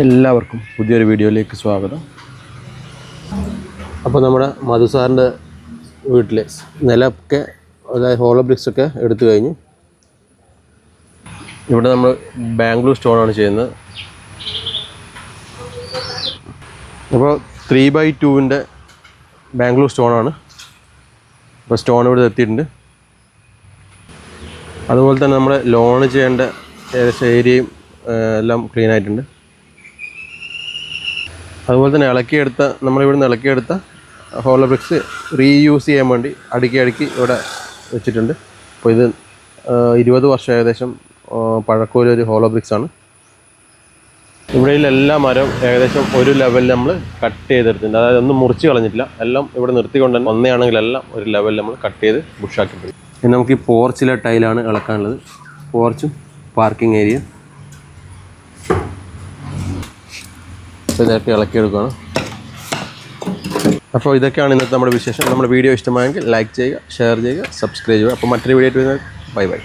എല്ലാവർക്കും പുതിയൊരു വീഡിയോയിലേക്ക് സ്വാഗതം. അപ്പോൾ നമ്മുടെ മധുസാറിന്റെ വീട്ടിലെ നിലമൊക്കെ അതായത് ഹോളോ ബ്രിക്സ് ഒക്കെ എടുത്തു കഴിഞ്ഞു. ഇവിടെ നമ്മൾ ബാംഗ്ലൂർ സ്റ്റോണാണ് ചെയ്യുന്നത്. അപ്പോൾ ത്രീ ബൈ ടുവിന്റെ ബാംഗ്ലൂർ സ്റ്റോണാണ് അപ്പോൾ സ്റ്റോൺ ഇവിടെ എത്തിയിട്ടുണ്ട്. അതുപോലെ തന്നെ നമ്മൾ ലോൺ ചെയ്യേണ്ട ഏകദേശം ഏരിയയും എല്ലാം ക്ലീൻ ആയിട്ടുണ്ട്. അതുപോലെ തന്നെ ഇളക്കിയെടുത്ത നമ്മളിവിടുന്ന് ഇളക്കിയെടുത്ത ഹോളോ ബ്രിക്സ് റീയൂസ് ചെയ്യാൻ വേണ്ടി അടുക്കി അടുക്കി ഇവിടെ വെച്ചിട്ടുണ്ട്. അപ്പോൾ ഇത് ഇരുപത് വർഷം ഏകദേശം ഏഹ്, പഴക്കമുള്ള ഒരു ഹോളോ ബ്രിക്സ് ആണ്. ഇവിടെ എല്ലാ മരവും ഏകദേശം ഒരു ലെവലിൽ നമ്മൾ കട്ട് ചെയ്തെടുത്തിട്ടുണ്ട്. അതായത് ഒന്നും മുറിച്ച് കളഞ്ഞിട്ടില്ല. എല്ലാം ഇവിടെ നിർത്തിക്കൊണ്ട് തന്നെ ഒന്നയാണെങ്കിൽ എല്ലാം ഒരു ലെവലിൽ നമ്മൾ കട്ട് ചെയ്ത് ബുഷാക്കിയിട്ടുണ്ട് നമുക്ക് ഈ പോർച്ചിലെ ടൈലാണ് ഇളക്കാനുള്ളത്. പോർച്ചും പാർക്കിംഗ് ഏരിയ ഇതൊക്കെ ഇളക്കിയെടുക്കുകയാണ്. അപ്പോൾ ഇതൊക്കെയാണ് ഇന്നത്തെ നമ്മുടെ വിശേഷം നമ്മുടെ വീഡിയോ ഇഷ്ടമായെങ്കിൽ ലൈക്ക് ചെയ്യുക ഷെയർ ചെയ്യുക സബ്സ്ക്രൈബ് ചെയ്യുക. അപ്പോൾ മറ്റൊരു വീഡിയോ ആയിട്ട് വരുന്നത്. Bye bye